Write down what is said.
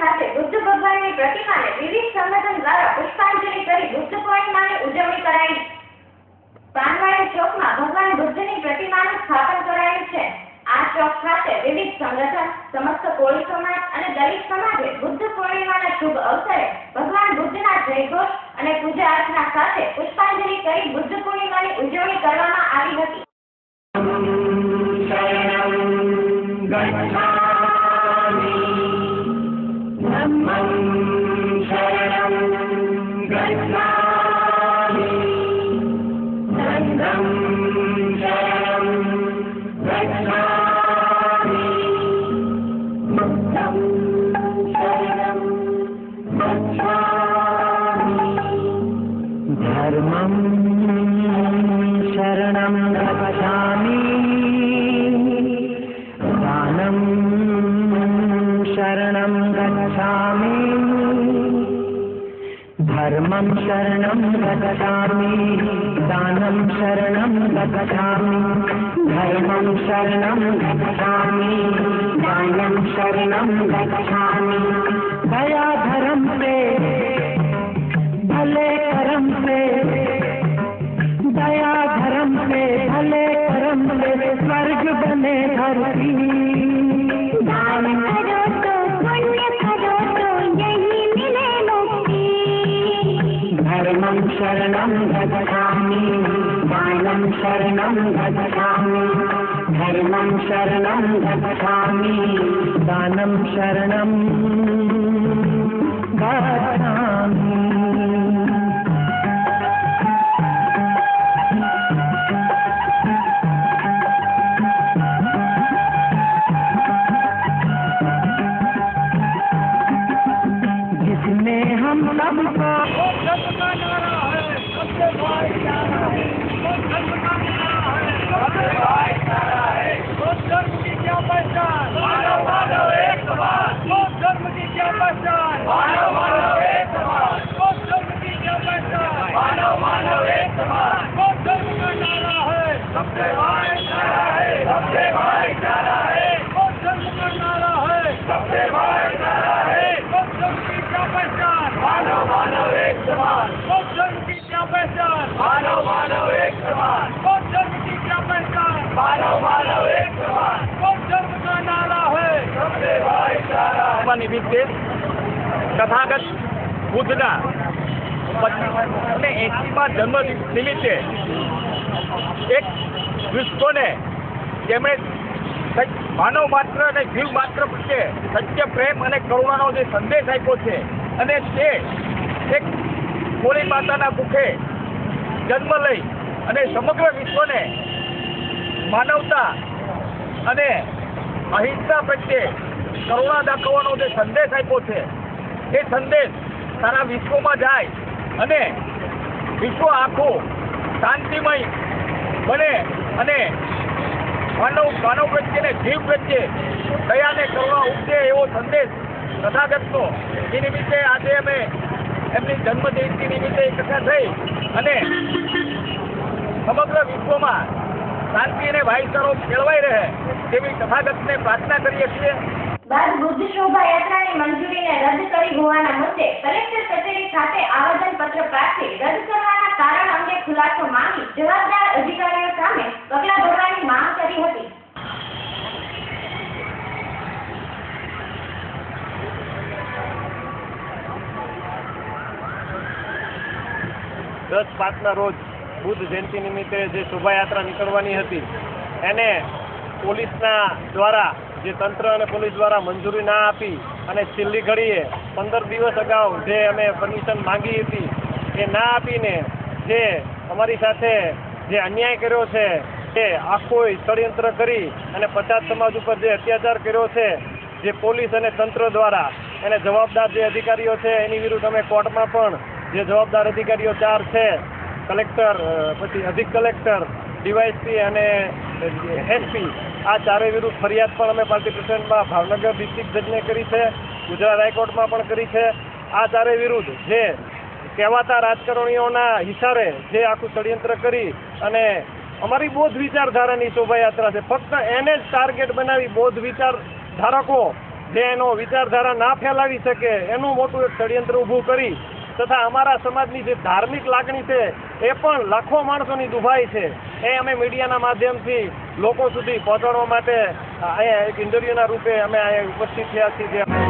ખાતે બુદ્ધ ભગવાનની પ્રતિમાને વિવિધ સંગઠન દ્વારા પુષ્પાંજલિ કરી બુદ્ધ પૂર્ણિમાની ઉજવણી કરાઈ. પાનવાડી ચોકમાં ભગવાન બુદ્ધની પ્રતિમાનું સ્થાપન કરાયું છે. આ ચોક ખાતે વિવિધ સંગઠન, સમસ્ત કોળી સમાજ અને દલિત સમાજે બુદ્ધ પૂર્ણિમાના શુભ અવસરે ભગવાન બુદ્ધના જયઘોષ અને પૂજા અર્ચના સાથે પુષ્પાંજલિ કરી બુદ્ધ પૂર્ણિમાની ઉજવણી કરવામાં આવી હતી. धर्मं शरणं गच्छामि दानं शरणं धर्मं शरणं गच्छामि दानं शरणं गच्छामि धर्मं शरणं गच्छामि दानं शरणं गच्छामि दया धर्म पे भले कर्म पे दया धर्म पे भले कर्म पे स्वर्ग बने धरती धर्मं शरणं गच्छामि दानं शरणं गच्छामि धर्मं शरणं गच्छामि दानं शरणं गच्छामि ہم سب کو اللہ پاک کا شکر ہے سب سے بڑا ہی اللہ ہے जिसमें हम सबको નિમિત્તે તથાગત બુદ્ધના અને એસીમાં જન્મ નિમિત્તે એક વિશ્વને જેમણે સત્ય- માનવ માત્ર અને જીવ માત્ર પ્રત્યે સત્ય પ્રેમ અને કરુણાનો જે સંદેશ આપ્યો છે અને તે એક કોળી માતાના મુખે જન્મ લઈ અને સમગ્ર વિશ્વને માનવતા અને અહિંસા પ્રત્યે કરુણા દાખવવાનો જે સંદેશ આપ્યો છે, એ સંદેશ સારા વિશ્વમાં જાય અને વિશ્વ આખું શાંતિમય બને અને માનવ માનવ પ્રત્યે ને જીવ પ્રત્યે દયાને કરવા ઉપજે એવો સંદેશ તથાગતનો. એ નિમિત્તે આજે અમે એમની જન્મજયંતિ નિમિત્તે એકઠા થઈ અને સમગ્ર વિશ્વમાં શાંતિ અને ભાઈચારો કેળવાઈ રહે તેવી તથાગતને પ્રાર્થના કરીએ છીએ. બાદ બુદ્ધ શોભાયાત્રાની મંજૂરીને રદ કરી હોવાના મુદ્દે કલેક્ટર કચેરી ખાતે આવેદન પત્ર પ્રાપ્તિ રદ કરવાના કારણ અંગે ખુલાસો માંગી જવાબદાર અધિકારીઓ સામે પગલા ભરવાની માંગ કરી હતી દસ પાંચના રોજ બુદ્ધ જયંતિ નિમિત્તે જે શોભાયાત્રા નીકળવાની હતી, એને પોલીસના દ્વારા, જે તંત્ર અને પોલીસ દ્વારા મંજૂરી ના આપી અને છેલ્લી ઘડીએ પંદર દિવસ અગાઉ જે અમે પરમિશન માંગી હતી, એ ના આપીને જે અમારી સાથે જે અન્યાય કર્યો છે તે આખો ષડયંત્ર કરી અને પચાસ સમાજ ઉપર જે અત્યાચાર કર્યો છે, જે પોલીસ અને તંત્ર દ્વારા, એને જવાબદાર જે અધિકારીઓ છે, એની વિરુદ્ધ અમે કોર્ટમાં પણ જે જવાબદાર અધિકારીઓ ચાર છે, કલેક્ટર પછી અધિક કલેક્ટર, ડીવાયસપી અને એસપી, આ ચારે વિરુદ્ધ ફરિયાદ પણ અમે પાર્ટી પ્રેસિડેન્ટમાં ભાવનગર ડિસ્ટ્રિક્ટ જજને કરી છે, ગુજરાત હાઈકોર્ટમાં પણ કરી છે. આ ચારેય વિરુદ્ધ જે કહેવાતા રાજકારણીઓના હિસારે જે આખું ષડયંત્ર કરી અને અમારી બૌદ્ધ વિચારધારાની શોભાયાત્રા છે. ફક્ત એને જ ટાર્ગેટ બનાવી બૌદ્ધ વિચાર ધારકો જે એનો વિચારધારા ના ફેલાવી શકે, એનું મોટું એક ષડયંત્ર ઊભું કરી તથા અમારા સમાજની જે ધાર્મિક લાગણી છે, એ પણ લાખો માણસોની દુભાઈ છે. એ અમે મીડિયાના માધ્યમથી લોકો સુધી પહોંચાડવા માટે એક ઇન્ટરવ્યુના રૂપે અમે અહીંયા ઉપસ્થિત થયા છીએ.